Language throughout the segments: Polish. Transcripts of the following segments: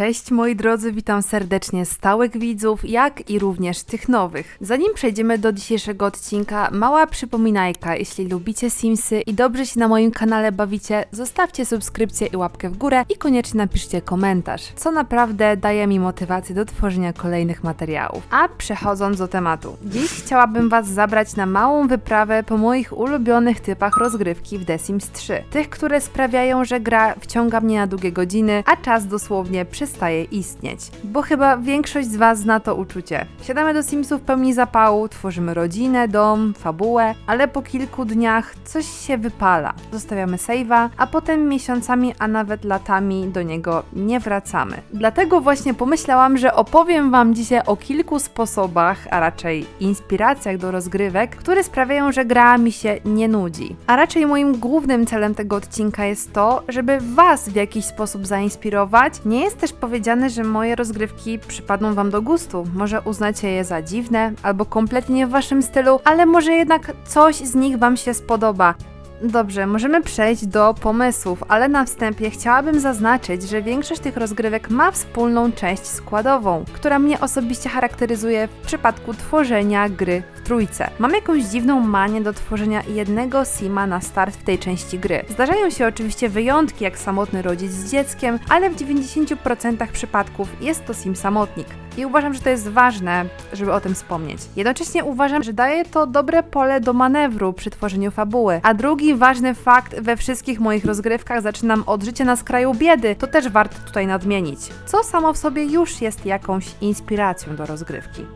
Cześć moi drodzy, witam serdecznie stałych widzów, jak i również tych nowych. Zanim przejdziemy do dzisiejszego odcinka, mała przypominajka, jeśli lubicie Simsy i dobrze się na moim kanale bawicie, zostawcie subskrypcję i łapkę w górę i koniecznie napiszcie komentarz, co naprawdę daje mi motywację do tworzenia kolejnych materiałów. A przechodząc do tematu, dziś chciałabym Was zabrać na małą wyprawę po moich ulubionych typach rozgrywki w The Sims 3. Tych, które sprawiają, że gra wciąga mnie na długie godziny, a czas dosłownie przestaje istnieć. Bo chyba większość z Was zna to uczucie. Siadamy do Simsów pełni zapału, tworzymy rodzinę, dom, fabułę, ale po kilku dniach coś się wypala. Zostawiamy save'a, a potem miesiącami, a nawet latami do niego nie wracamy. Dlatego właśnie pomyślałam, że opowiem Wam dzisiaj o kilku sposobach, a raczej inspiracjach do rozgrywek, które sprawiają, że gra mi się nie nudzi. A raczej moim głównym celem tego odcinka jest to, żeby Was w jakiś sposób zainspirować. Nie jest też powiedziane, że moje rozgrywki przypadną Wam do gustu. Może uznacie je za dziwne albo kompletnie nie w Waszym stylu, ale może jednak coś z nich Wam się spodoba. Dobrze, możemy przejść do pomysłów, ale na wstępie chciałabym zaznaczyć, że większość tych rozgrywek ma wspólną część składową, która mnie osobiście charakteryzuje w przypadku tworzenia gry w trójce. Mam jakąś dziwną manię do tworzenia jednego sima na start w tej części gry. Zdarzają się oczywiście wyjątki, jak samotny rodzic z dzieckiem, ale w 90% przypadków jest to sim samotnik. I uważam, że to jest ważne, żeby o tym wspomnieć. Jednocześnie uważam, że daje to dobre pole do manewru przy tworzeniu fabuły. A drugi ważny fakt we wszystkich moich rozgrywkach zaczynam od życia na skraju biedy, to też warto tutaj nadmienić, co samo w sobie już jest jakąś inspiracją do rozgrywki.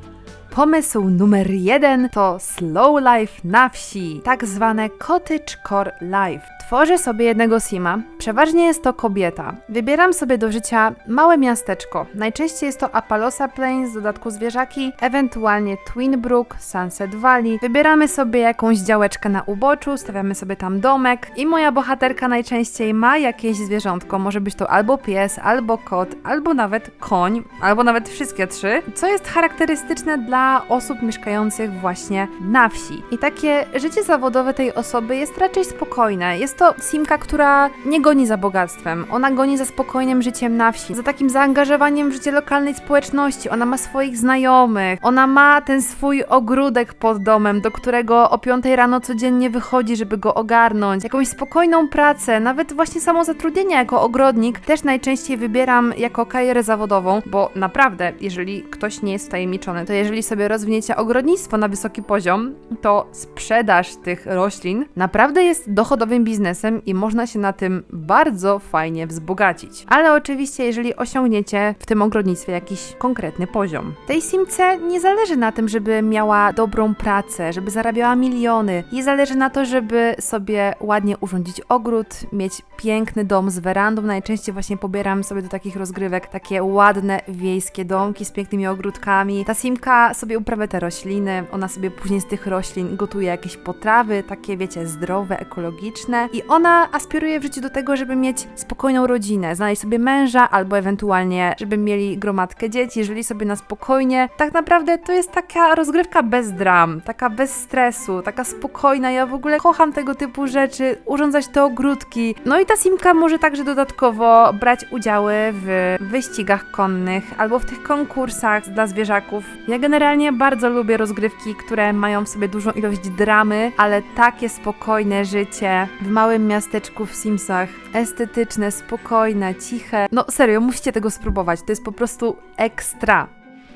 Pomysł numer jeden to slow life na wsi, tak zwane cottage core life. Tworzę sobie jednego sima, przeważnie jest to kobieta. Wybieram sobie do życia małe miasteczko. Najczęściej jest to Apalosa Plains, w dodatku zwierzaki, ewentualnie Twin Brook, Sunset Valley. Wybieramy sobie jakąś działeczkę na uboczu, stawiamy sobie tam domek i moja bohaterka najczęściej ma jakieś zwierzątko. Może być to albo pies, albo kot, albo nawet koń, albo nawet wszystkie trzy, co jest charakterystyczne dla osób mieszkających właśnie na wsi. I takie życie zawodowe tej osoby jest raczej spokojne. Jest to simka, która nie goni za bogactwem. Ona goni za spokojnym życiem na wsi, za takim zaangażowaniem w życie lokalnej społeczności. Ona ma swoich znajomych, ona ma ten swój ogródek pod domem, do którego o 5 rano codziennie wychodzi, żeby go ogarnąć. Jakąś spokojną pracę, nawet właśnie samo zatrudnienie jako ogrodnik też najczęściej wybieram jako karierę zawodową, bo naprawdę, jeżeli ktoś nie jest wtajemniczony, to jeżeli sobie rozwiniecie ogrodnictwo na wysoki poziom, to sprzedaż tych roślin naprawdę jest dochodowym biznesem i można się na tym bardzo fajnie wzbogacić. Ale oczywiście, jeżeli osiągniecie w tym ogrodnictwie jakiś konkretny poziom. Tej simce nie zależy na tym, żeby miała dobrą pracę, żeby zarabiała miliony. Jej zależy na to, żeby sobie ładnie urządzić ogród, mieć piękny dom z werandą. Najczęściej właśnie pobieram sobie do takich rozgrywek takie ładne wiejskie domki z pięknymi ogródkami. Ta simka sobie uprawia te rośliny, ona sobie później z tych roślin gotuje jakieś potrawy, takie wiecie, zdrowe, ekologiczne i ona aspiruje w życiu do tego, żeby mieć spokojną rodzinę, znaleźć sobie męża albo ewentualnie, żeby mieli gromadkę dzieci, żyli sobie na spokojnie. Tak naprawdę to jest taka rozgrywka bez dram, taka bez stresu, taka spokojna. Ja w ogóle kocham tego typu rzeczy, urządzać te ogródki. No i ta simka może także dodatkowo brać udziały w wyścigach konnych albo w tych konkursach dla zwierzaków. Ja generalnie bardzo lubię rozgrywki, które mają w sobie dużą ilość dramy, ale takie spokojne życie w małym miasteczku w Simsach. Estetyczne, spokojne, ciche. No serio, musicie tego spróbować. To jest po prostu ekstra.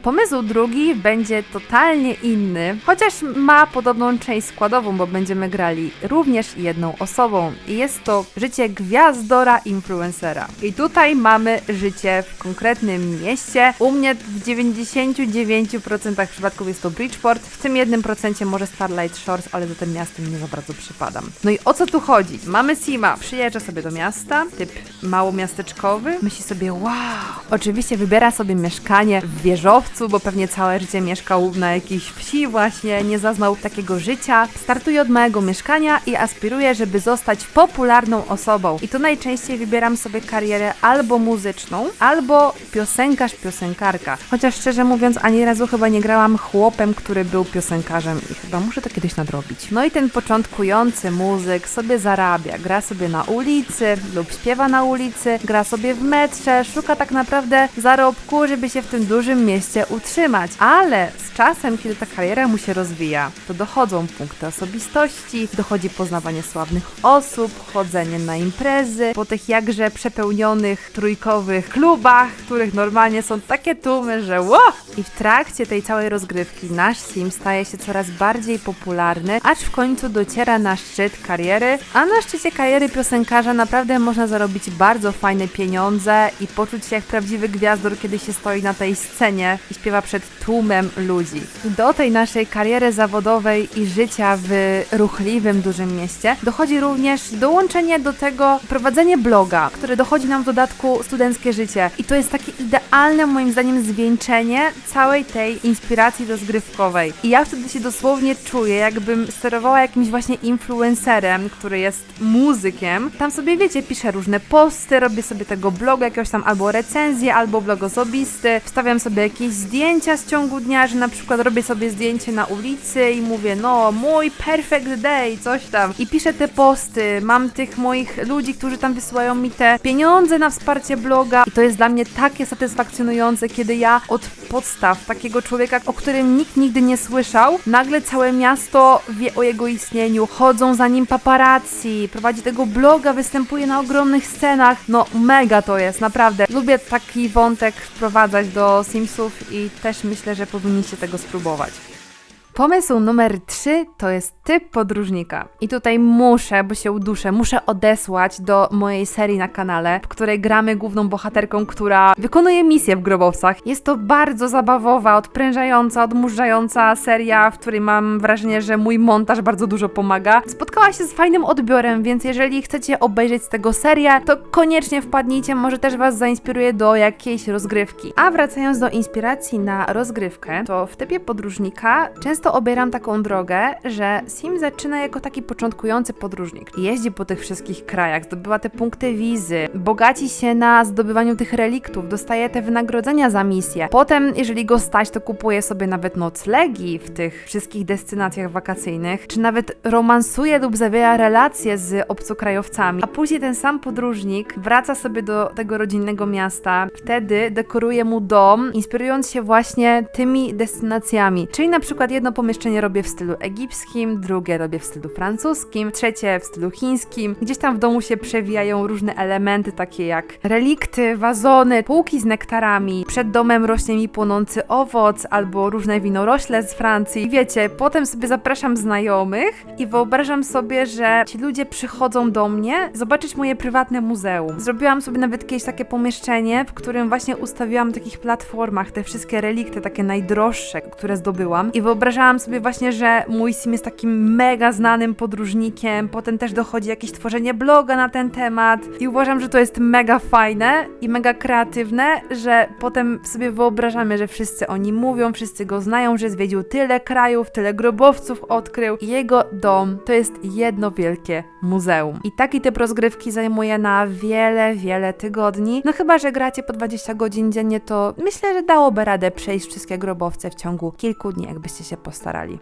Pomysł drugi będzie totalnie inny, chociaż ma podobną część składową, bo będziemy grali również jedną osobą. I jest to życie gwiazdora influencera. I tutaj mamy życie w konkretnym mieście. U mnie w 99% przypadków jest to Bridgeport, w tym 1% może Starlight Shores, ale za tym miastem nie za bardzo przypadam. No i o co tu chodzi? Mamy Sima, przyjeżdża sobie do miasta, typ małomiasteczkowy, myśli sobie wow. Oczywiście wybiera sobie mieszkanie w wieżowcu, bo pewnie całe życie mieszkał na jakiejś wsi właśnie, nie zaznał takiego życia. Startuje od małego mieszkania i aspiruje, żeby zostać popularną osobą. I to najczęściej wybieram sobie karierę albo muzyczną, albo piosenkarz, piosenkarka. Chociaż szczerze mówiąc, ani razu chyba nie grałam chłopem, który był piosenkarzem i chyba muszę to kiedyś nadrobić. No i ten początkujący muzyk sobie zarabia, gra sobie na ulicy lub śpiewa na ulicy, gra sobie w metrze, szuka tak naprawdę zarobku, żeby się w tym dużym mieście utrzymać. Ale czasem, kiedy ta kariera mu się rozwija, to dochodzą punkty osobistości, dochodzi poznawanie sławnych osób, chodzenie na imprezy, po tych jakże przepełnionych trójkowych klubach, których normalnie są takie tłumy, że ło! I w trakcie tej całej rozgrywki nasz sim staje się coraz bardziej popularny, aż w końcu dociera na szczyt kariery, a na szczycie kariery piosenkarza naprawdę można zarobić bardzo fajne pieniądze i poczuć się jak prawdziwy gwiazdor, kiedy się stoi na tej scenie i śpiewa przed tłumem ludzi. Do tej naszej kariery zawodowej i życia w ruchliwym dużym mieście dochodzi również dołączenie do tego prowadzenie bloga, które dochodzi nam w dodatku studenckie życie. I to jest takie idealne moim zdaniem zwieńczenie całej tej inspiracji rozgrywkowej. I ja wtedy się dosłownie czuję, jakbym sterowała jakimś właśnie influencerem, który jest muzykiem. Tam sobie, wiecie, piszę różne posty, robię sobie tego bloga, jakiegoś tam albo recenzję, albo blog osobisty, wstawiam sobie jakieś zdjęcia z ciągu dnia, że na przykład robię sobie zdjęcie na ulicy i mówię, no, mój perfect day, coś tam. I piszę te posty, mam tych moich ludzi, którzy tam wysyłają mi te pieniądze na wsparcie bloga i to jest dla mnie takie satysfakcjonujące, kiedy ja od podstaw takiego człowieka, o którym nikt nigdy nie słyszał, nagle całe miasto wie o jego istnieniu, chodzą za nim paparazzi, prowadzi tego bloga, występuje na ogromnych scenach. No mega to jest, naprawdę. Lubię taki wątek wprowadzać do Simsów i też myślę, że powinniście tego spróbować. Pomysł numer 3 to jest typ podróżnika. I tutaj muszę, bo się uduszę, muszę odesłać do mojej serii na kanale, w której gramy główną bohaterką, która wykonuje misję w grobowcach. Jest to bardzo zabawowa, odprężająca, odmurzająca seria, w której mam wrażenie, że mój montaż bardzo dużo pomaga. Spotkała się z fajnym odbiorem, więc jeżeli chcecie obejrzeć z tego serię, to koniecznie wpadnijcie, może też Was zainspiruje do jakiejś rozgrywki. A wracając do inspiracji na rozgrywkę, to w typie podróżnika często obieram taką drogę, że Sim zaczyna jako taki początkujący podróżnik. Jeździ po tych wszystkich krajach, zdobywa te punkty wizy, bogaci się na zdobywaniu tych reliktów, dostaje te wynagrodzenia za misję. Potem, jeżeli go stać, to kupuje sobie nawet noclegi w tych wszystkich destynacjach wakacyjnych, czy nawet romansuje lub zawiera relacje z obcokrajowcami. A później ten sam podróżnik wraca sobie do tego rodzinnego miasta, wtedy dekoruje mu dom, inspirując się właśnie tymi destynacjami. Czyli na przykład jedno pomieszczenie robię w stylu egipskim, drugie robię w stylu francuskim, trzecie w stylu chińskim. Gdzieś tam w domu się przewijają różne elementy, takie jak relikty, wazony, półki z nektarami. Przed domem rośnie mi płonący owoc albo różne winorośle z Francji. Wiecie, potem sobie zapraszam znajomych i wyobrażam sobie, że ci ludzie przychodzą do mnie zobaczyć moje prywatne muzeum. Zrobiłam sobie nawet kiedyś takie pomieszczenie, w którym właśnie ustawiłam na takich platformach te wszystkie relikty, takie najdroższe, które zdobyłam. I wyobrażałam sobie właśnie, że mój sim jest takim mega znanym podróżnikiem. Potem też dochodzi jakieś tworzenie bloga na ten temat. I uważam, że to jest mega fajne i mega kreatywne, że potem sobie wyobrażamy, że wszyscy o nim mówią, wszyscy go znają, że zwiedził tyle krajów, tyle grobowców odkrył. Jego dom to jest jedno wielkie muzeum. I taki typ rozgrywki zajmuje na wiele, wiele tygodni. No chyba, że gracie po 20 godzin dziennie, to myślę, że dałoby radę przejść wszystkie grobowce w ciągu kilku dni, jakbyście się postarali.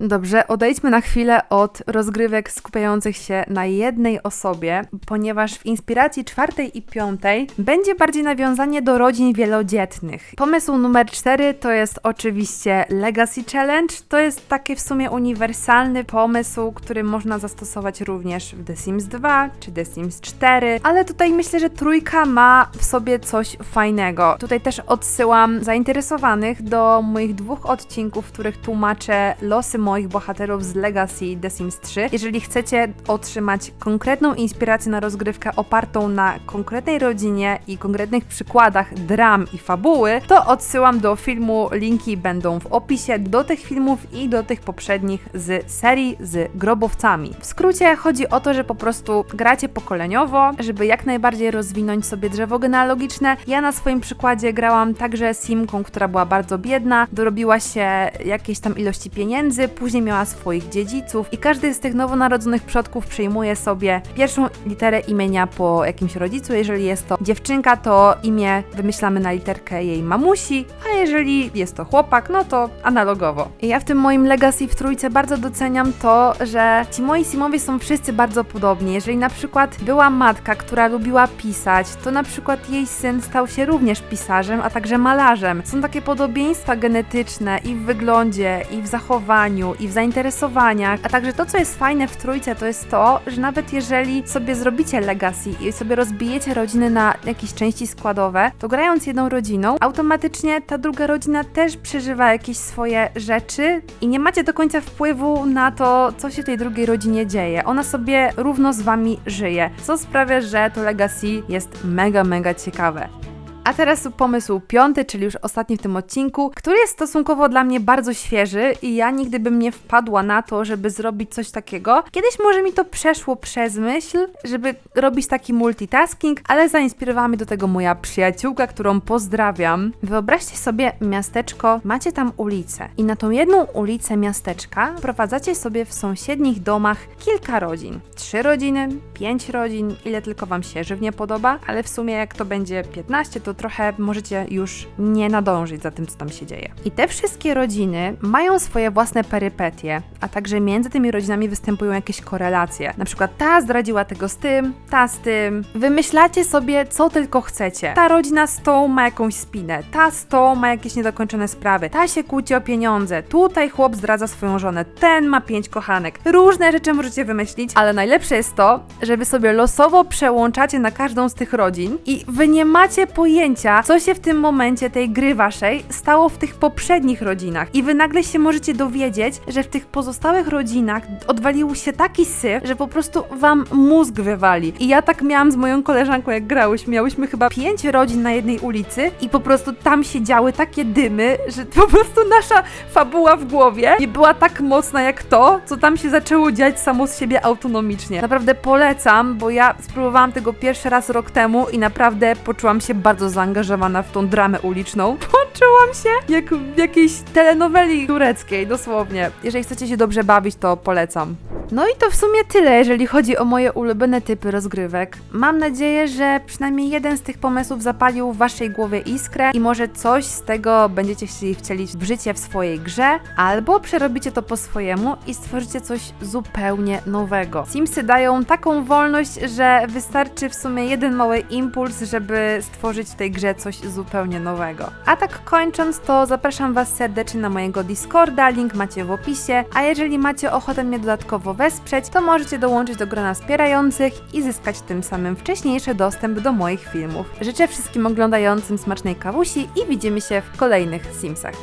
Dobrze, odejdźmy na chwilę od rozgrywek skupiających się na jednej osobie, ponieważ w inspiracji czwartej i piątej będzie bardziej nawiązanie do rodzin wielodzietnych. Pomysł numer cztery to jest oczywiście Legacy Challenge. To jest taki w sumie uniwersalny pomysł, który można zastosować również w The Sims 2 czy The Sims 4, ale tutaj myślę, że trójka ma w sobie coś fajnego. Tutaj też odsyłam zainteresowanych do moich dwóch odcinków, w których tłumaczę losy moich bohaterów z Legacy The Sims 3. Jeżeli chcecie otrzymać konkretną inspirację na rozgrywkę opartą na konkretnej rodzinie i konkretnych przykładach dram i fabuły, to odsyłam do filmu, linki będą w opisie do tych filmów i do tych poprzednich z serii z grobowcami. W skrócie chodzi o to, że po prostu gracie pokoleniowo, żeby jak najbardziej rozwinąć sobie drzewo genealogiczne. Ja na swoim przykładzie grałam także Simką, która była bardzo biedna, dorobiła się jakiejś tam ilości pieniędzy, później miała swoich dziedziców i każdy z tych nowonarodzonych przodków przejmuje sobie pierwszą literę imienia po jakimś rodzicu. Jeżeli jest to dziewczynka, to imię wymyślamy na literkę jej mamusi, a jeżeli jest to chłopak, no to analogowo. I ja w tym moim Legacy w trójce bardzo doceniam to, że ci moi Simowie są wszyscy bardzo podobni. Jeżeli na przykład była matka, która lubiła pisać, to na przykład jej syn stał się również pisarzem, a także malarzem. Są takie podobieństwa genetyczne i w wyglądzie, i w zachowaniu, i w zainteresowaniach, a także to, co jest fajne w trójce, to jest to, że nawet jeżeli sobie zrobicie legacy i sobie rozbijecie rodziny na jakieś części składowe, to grając jedną rodziną, automatycznie ta druga rodzina też przeżywa jakieś swoje rzeczy i nie macie do końca wpływu na to, co się tej drugiej rodzinie dzieje. Ona sobie równo z wami żyje, co sprawia, że to legacy jest mega, mega ciekawe. A teraz pomysł piąty, czyli już ostatni w tym odcinku, który jest stosunkowo dla mnie bardzo świeży i ja nigdy bym nie wpadła na to, żeby zrobić coś takiego. Kiedyś może mi to przeszło przez myśl, żeby robić taki multitasking, ale zainspirowała mnie do tego moja przyjaciółka, którą pozdrawiam. Wyobraźcie sobie miasteczko, macie tam ulicę i na tą jedną ulicę miasteczka prowadzacie sobie w sąsiednich domach kilka rodzin. Trzy rodziny, pięć rodzin, ile tylko wam się żywnie podoba, ale w sumie jak to będzie 15, to trochę możecie już nie nadążyć za tym, co tam się dzieje. I te wszystkie rodziny mają swoje własne perypetie, a także między tymi rodzinami występują jakieś korelacje. Na przykład ta zdradziła tego z tym, ta z tym. Wymyślacie sobie, co tylko chcecie. Ta rodzina z tą ma jakąś spinę, ta z tą ma jakieś niedokończone sprawy, ta się kłóci o pieniądze, tutaj chłop zdradza swoją żonę, ten ma pięć kochanek. Różne rzeczy możecie wymyślić, ale najlepsze jest to, że wy sobie losowo przełączacie na każdą z tych rodzin i wy nie macie pojęcia, co się w tym momencie tej gry waszej stało w tych poprzednich rodzinach. I wy nagle się możecie dowiedzieć, że w tych pozostałych rodzinach odwalił się taki syf, że po prostu wam mózg wywali. I ja tak miałam z moją koleżanką, jak grałyśmy. Miałyśmy chyba pięć rodzin na jednej ulicy i po prostu tam się działy takie dymy, że po prostu nasza fabuła w głowie nie była tak mocna jak to, co tam się zaczęło dziać samo z siebie autonomicznie. Naprawdę polecam, bo ja spróbowałam tego pierwszy raz rok temu i naprawdę poczułam się zaangażowana w tą dramę uliczną. Poczułam się jak w jakiejś telenoweli tureckiej, dosłownie. Jeżeli chcecie się dobrze bawić, to polecam. No i to w sumie tyle, jeżeli chodzi o moje ulubione typy rozgrywek. Mam nadzieję, że przynajmniej jeden z tych pomysłów zapalił w waszej głowie iskrę i może coś z tego będziecie chcieli wcielić w życie w swojej grze, albo przerobicie to po swojemu i stworzycie coś zupełnie nowego. Simsy dają taką wolność, że wystarczy w sumie jeden mały impuls, żeby stworzyć w tej grze coś zupełnie nowego. A tak kończąc, to zapraszam was serdecznie na mojego Discorda, link macie w opisie, a jeżeli macie ochotę mnie dodatkowo wesprzeć, to możecie dołączyć do grona wspierających i zyskać tym samym wcześniejszy dostęp do moich filmów. Życzę wszystkim oglądającym smacznej kawusi i widzimy się w kolejnych Simsach.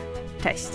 Cześć!